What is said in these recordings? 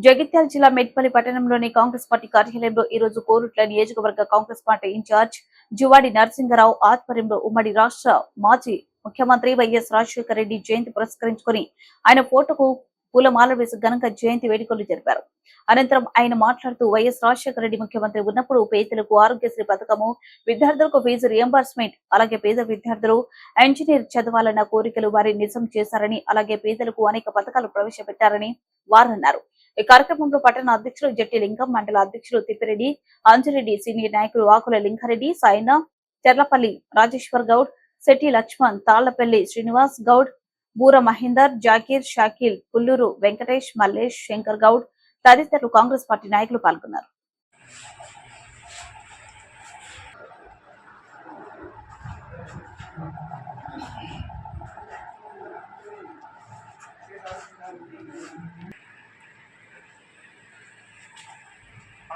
జగిత్యాల జిల్లా మెట్పల్లి పట్టణంలోని కాంగ్రెస్ పార్టీ కార్యాలయంలో ఈ రోజు కోరుట్ల నియోజకవర్గ Congress party incharge Juvvadi Narasimha Rao ఆధ్వర్యంలో ఉమ్మడి రాష్ట్ర మాజీ ముఖ్యమంత్రి వైఎస్ రాజశేఖర రెడ్డి జయంతి పురస్కరించుకుని ఆయన ఫోటోకు పూలమాల వేసి ఘనంగా జయంతి వేడుకలు జరిపారు. అనంతరం ఆయన మాట్లాడుతూ వైఎస్ రాజశేఖర రెడ్డి ముఖ్యమంత్రి ఉన్నప్పుడు పేదలకు ఆరోగ్యశ్రీ పథకము విద్యార్థులకు ఫీజు రియంబర్స్మెంట్ అలాగే పేద విద్యార్థులు ఇంజనీర్ చదవాలన్న కోరికలు వారి నిజం చేశారని అలాగే పేదలకు అనేక పథకాలు ప్రవేశపెట్టారని వారన్నారు. ఈ కార్యక్రమంలో పట్టణ అధ్యక్షులు జట్టి లింగం మండల అధ్యక్షులు తిప్పిరెడ్డి అంజిరెడ్డి సీనియర్ నాయకులు ఆకుల లింగారెడ్డి సాయిన చెర్లపల్లి రాజేశ్వర్ గౌడ్ శెట్టి లక్ష్మణ్ తాళ్ళపల్లి శ్రీనివాస్ గౌడ్ బూర మహేందర్ జాకీర్ షాకీల్ పుల్లూరు వెంకటేష్ మల్లేష్ శంకర్ గౌడ్ తదితరులు కాంగ్రెస్ పార్టీ నాయకులు పాల్గొన్నారు.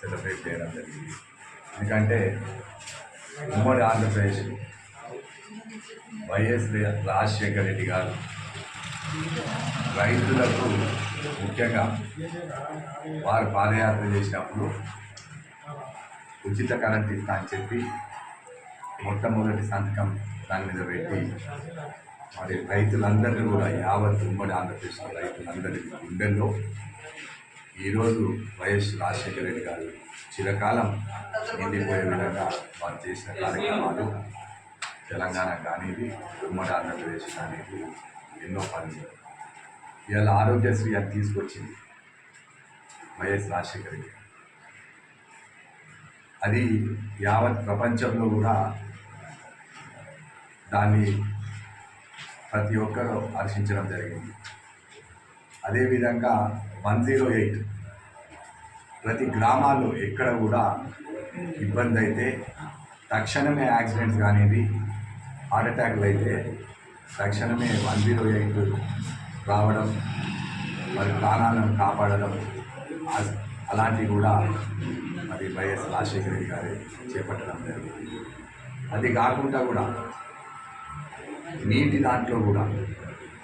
సెలబ్రేట్ చేయడం జరిగింది. ఎందుకంటే ఉమ్మడి ఆంధ్రప్రదేశ్ వైఎస్ రాజశేఖర రెడ్డి గారు రైతులకు ముఖ్యంగా వారు పాదయాత్ర చేసినప్పుడు ఉచిత కరెంట్ ఇస్తా అని చెప్పి మొట్టమొదటి సంతకం దాని మీద పెట్టి మరి రైతులందరినీ కూడా యావత్ ఉమ్మడి ఆంధ్రప్రదేశ్ రైతులందరి గుండెల్లో ఈరోజు వైఎస్ రాజశేఖర రెడ్డి గారు చిరకాలం నిండిపోయే విధంగా వారు చేసిన కార్యక్రమాలు తెలంగాణ కానీ ఉమ్మడి ఆంధ్రప్రదేశ్ కానీ ఎన్నో పనులు. ఇవాళ ఆరోగ్యశ్రీ అని తీసుకొచ్చింది వైఎస్ రాజశేఖర రెడ్డి అది యావత్ ప్రపంచంలో కూడా దాన్ని ప్రతి ఒక్కరూ హర్షించడం జరిగింది. అదేవిధంగా వన్ జీరో ఎయిట్. ప్రతి గ్రామాల్లో ఎక్కడ కూడా ఇబ్బంది అయితే తక్షణమే యాక్సిడెంట్స్ కానివి హార్ట్ అటాక్లు అయితే తక్షణమే వన్ జీరో ఎయిట్ రావడం మరి ప్రాణాలను కాపాడడం అలాంటివి కూడా మరి వైఎస్ రాజశేఖర రెడ్డి గారు చేపట్టడం జరిగింది. అది కాకుండా కూడా నీటి దాంట్లో కూడా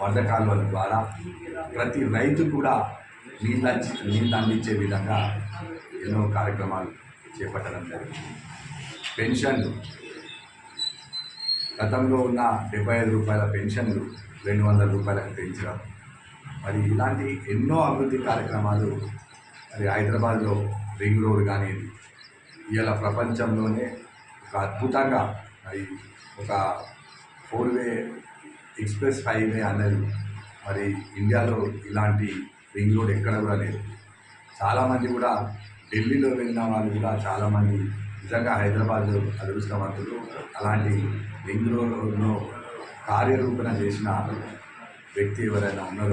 వరద కాలువల ద్వారా ప్రతి రైతు కూడా నీళ్ళు అంది- నీళ్ళు అందించే విధంగా ఎన్నో కార్యక్రమాలు చేపట్టడం జరిగింది. పెన్షన్లు గతంలో ఉన్న డెబ్బై ఐదు రూపాయల పెన్షన్లు రెండు వందల రూపాయలకు పెంచడం. మరి ఇలాంటి ఎన్నో అభివృద్ధి కార్యక్రమాలు మరి హైదరాబాద్లో రింగ్ రోడ్ కానీ ఇవాళ ప్రపంచంలోనే ఒక అద్భుతంగా మరి ఒక ఫోర్ వే ఎక్స్ప్రెస్ హైవే అనేది మరి ఇండియాలో ఇలాంటి రింగ్ రోడ్ ఎక్కడ కూడా లేదు. చాలామంది కూడా ఢిల్లీలో వెళ్ళిన వాళ్ళు కూడా చాలామంది నిజంగా హైదరాబాద్ అదృష్టవంతులు. అలాంటి రింగ్ రోడ్లో కార్యరూపణ చేసిన వ్యక్తి ఎవరైనా ఉన్నారు